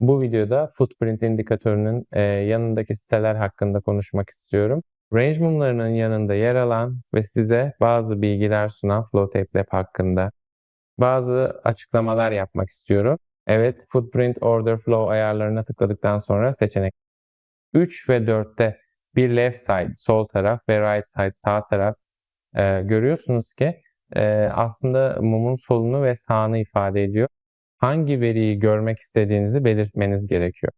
Bu videoda footprint indikatörünün e, yanındaki siteler hakkında konuşmak istiyorum. Range mumlarının yanında yer alan ve size bazı bilgiler sunan Flowtape Lab hakkında bazı açıklamalar yapmak istiyorum. Evet, footprint order flow ayarlarına tıkladıktan sonra seçenek 3 ve 4'te bir left side sol taraf ve right side sağ taraf e, görüyorsunuz ki e, aslında mumun solunu ve sağını ifade ediyor. Hangi veriyi görmek istediğinizi belirtmeniz gerekiyor.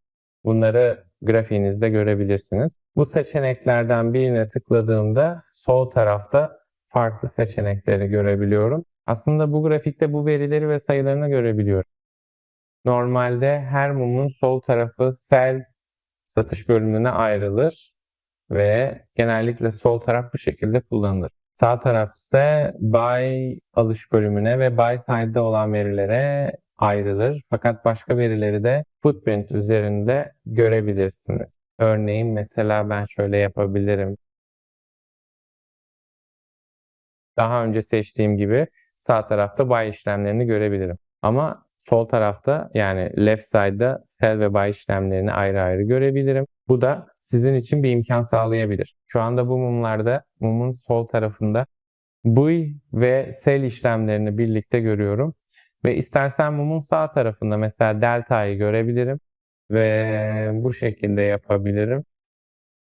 Bunları grafiğinizde görebilirsiniz. Bu seçeneklerden birine tıkladığımda sol tarafta farklı seçenekleri görebiliyorum. Aslında bu grafikte bu verileri ve sayılarını görebiliyorum. Normalde her mumun sol tarafı sell satış bölümüne ayrılır ve genellikle sol taraf bu şekilde kullanılır. Sağ taraf ise buy alış bölümüne ve buy side'de olan verilere ayrılır. Fakat başka verileri de footprint üzerinde görebilirsiniz. Örneğin mesela ben şöyle yapabilirim. Daha önce seçtiğim gibi sağ tarafta buy işlemlerini görebilirim. Ama sol tarafta yani left side'da sell ve buy işlemlerini ayrı ayrı görebilirim. Bu da sizin için bir imkan sağlayabilir. Şu anda bu mumlarda mumun sol tarafında buy ve sell işlemlerini birlikte görüyorum. Ve istersen mumun sağ tarafında mesela delta'yı görebilirim ve bu şekilde yapabilirim.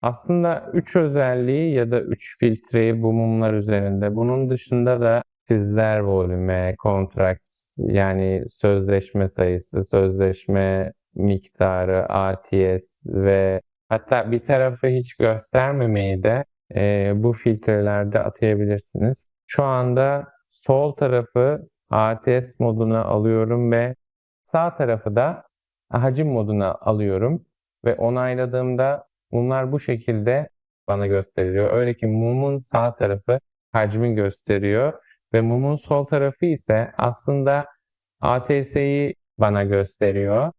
Aslında 3 özelliği ya da 3 filtreyi bu mumlar üzerinde. Bunun dışında da sizler volüme, contract yani sözleşme sayısı, sözleşme miktarı, ATS ve hatta bir tarafı hiç göstermemeyi de e, bu filtrelerde atayabilirsiniz. Şu anda sol tarafı ATS moduna alıyorum ve sağ tarafı da hacim moduna alıyorum ve onayladığımda bunlar bu şekilde bana gösteriliyor. Öyle ki mumun sağ tarafı hacmi gösteriyor ve mumun sol tarafı ise aslında ATS'yi bana gösteriyor.